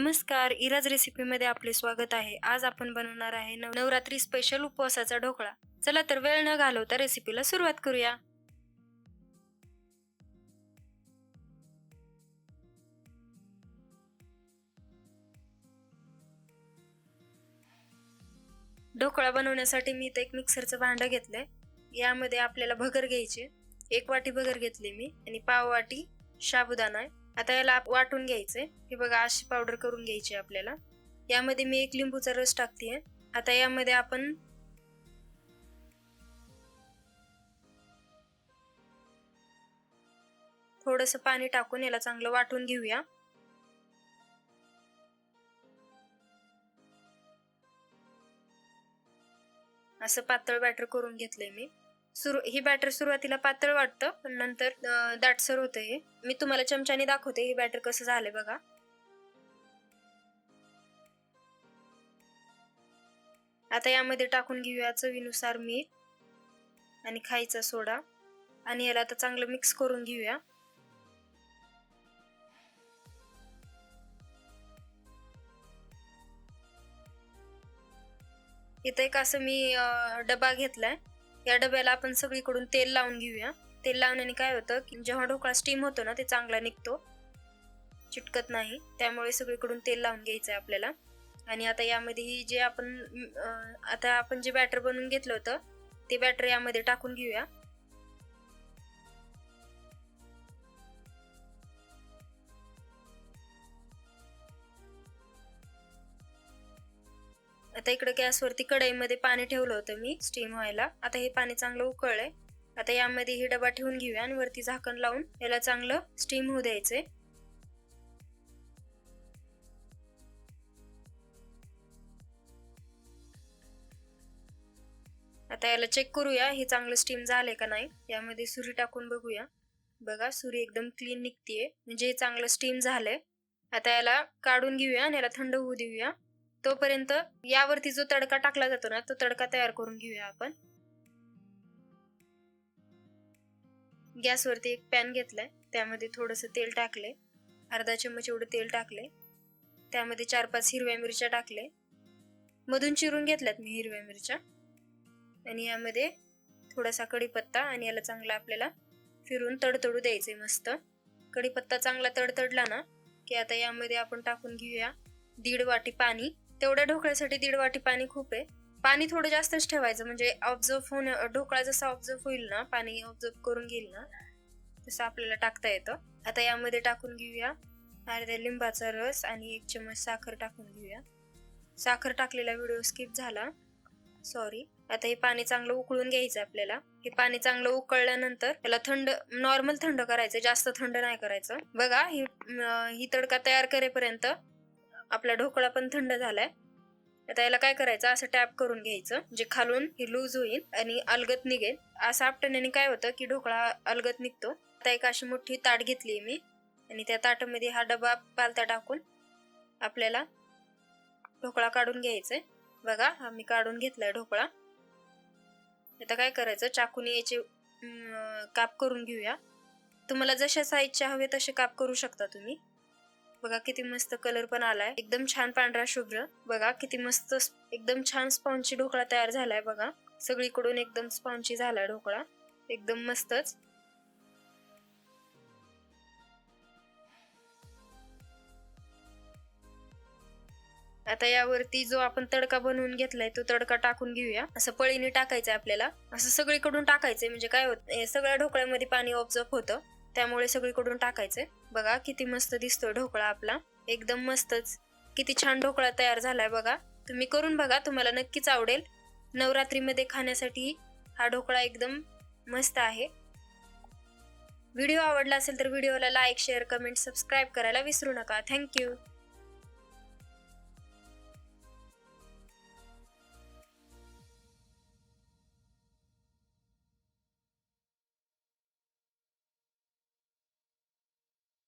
नमस्कार इराज रेसिपीमध्ये आपले स्वागत आहे. आज आपण बनवणार आहे नव- नवरात्री स्पेशल उपवासाचा ढोकळा. चला तर वेळ न घालवता रेसिपीला सुरुवात करूया. ढोकळा बनवण्यासाठी मी इथं एक मिक्सरचं भांडं घेतलंय. यामध्ये आपल्याला भगर घ्यायची. एक वाटी भगर घेतली मी. आणि पाव वाटी साबुदाणा आता याला वाटून घ्यायचंय. हे बघा अशी पावडर करून घ्यायची आपल्याला. यामध्ये मी एक लिंबूचा रस टाकतेय. आता यामध्ये आपण थोडस पाणी टाकून याला चांगलं वाटून घेऊया. असं पातळ बॅटर करून घेतलंय मी. सुरू ही बॅटर सुरुवातीला पातळ वाटतं पण नंतर दाटसर होतं हे. मी तुम्हाला चमच्याने दाखवते हे बॅटर कसं झालंय बघा. आता यामध्ये टाकून घेऊया चवीनुसार मीठ आणि खायचा सोडा. आणि याला आता चांगलं मिक्स करून घेऊया. इथं एक असं मी डबा घेतलाय. या डब्याला आपण सगळीकडून तेल लावून घेऊया. तेल लावण्याने काय होतं की जेव्हा ढोकळा स्टीम होतो ना ते चांगला निघतो. चिटकत नाही. त्यामुळे सगळीकडून तेल लावून घ्यायचं आहे आपल्याला. आणि आता यामध्ये ही जे आपण आता आपण जे बॅटर बनवून घेतलं होतं ते बॅटर यामध्ये टाकून घेऊया. आता इकडे गॅसवरती कढईमध्ये पाणी ठेवलं होतं मी स्टीम व्हायला. आता हे पाणी चांगलं उकळलंय. आता यामध्ये ही डबा ठेवून घेऊया आणि वरती झाकण लावून याला चांगलं स्टीम होऊ द्यायचंय. आता याला चेक करूया हे चांगलं स्टीम झालंय का नाही. यामध्ये सुरी टाकून बघूया. बघा सुरी एकदम क्लीन निघतीये. म्हणजे हे चांगलं स्टीम झालंय. आता याला काढून घेऊया आणि याला थंड होऊ देऊया. तोपर्यंत यावरती जो तडका टाकला जातो ना तो तडका तयार करून घेऊया आपण. गॅसवरती एक पॅन घेतलाय त्यामध्ये थोडस तेल टाकले अर्धा चम्मच एवढं तेल टाकले त्यामध्ये चार पाच हिरव्या मिरच्या टाकले मधून चिरून घेतल्यात मी हिरव्या मिरच्या. आणि यामध्ये थोडासा कढीपत्ता आणि याला चांगला आपल्याला फिरून तडतडू द्यायचंय मस्त. कढीपत्ता चांगला तडतडला ना की आता यामध्ये आपण टाकून घेऊया दीड वाटी पाणी. तेवढ्या ढोकळ्यासाठी दीड वाटी पाणी खूप आहे. पाणी थोडं जास्तच ठेवायचं म्हणजे ऑब्झर्व होण्या ढोकळा जसा ऑब्झर्व होईल ना पाणी ऑब्झर्व करून घेईल ना तसं आपल्याला टाकता येतं. आता यामध्ये टाकून घेऊया. अर्ध्या लिंबाचा रस आणि एक चम्मच साखर टाकून घेऊया. साखर टाकलेला व्हिडिओ स्किप झाला. सॉरी आता हे पाणी चांगलं उकळून घ्यायचं आपल्याला. हे पाणी चांगलं उकळल्यानंतर त्याला थंड नॉर्मल थंड करायचं जास्त थंड नाही करायचं. बघा ही ही तडका तयार करेपर्यंत आपला ढोकळा पण थंड झालाय. आता याला काय करायचं? असं टॅप करून घ्यायचं. जे खालून हे लूज होईल आणि अलगत निघेल. असं आपटण्याने काय होतं की ढोकळा अलगत निघतो. आता एक अशी मोठी ताट घेतली मी. आणि त्या ताटामध्ये हा डबा पालता टाकून आपल्याला ढोकळा काढून घ्यायचाय. बघा हा मी काढून घेतलाय ढोकळा. आता काय करायचं? चाकूने याचे काप करून घेऊया. तुम्हाला जशा साईजच्या हवे तसे काप करू शकता तुम्ही. बघा किती मस्त कलर पण आलाय. एकदम छान पांढरा शुभ्र. बघा किती मस्त एकदम छान स्पॉन्ची ढोकळा तयार झालाय बघा. सगळीकडून एकदम स्पॉन्ची झालाय ढोकळा. एकदम मस्तच. आता यावरती जो आपण तडका बनवून घेतलाय तो तडका टाकून घेऊया. असं पळीने टाकायचं आपल्याला. असं सगळीकडून टाकायचंय. म्हणजे काय होत सगळ्या ढोकळ्यामध्ये पाणी ऑब्झर्व होतं. त्यामुळे सगळीकडून टाकायचंय. बघा किती मस्त दिसतोय ढोकळा आपला. एकदम मस्तच. किती छान ढोकळा तयार झालाय बघा. तुम्ही करून बघा तुम्हाला नक्कीच आवडेल. नवरात्रीमध्ये खाण्यासाठी हा ढोकळा एकदम मस्त आहे. व्हिडिओ आवडला असेल तर व्हिडिओला लाईक शेअर कमेंट सबस्क्राईब करायला विसरू नका. थँक्यू.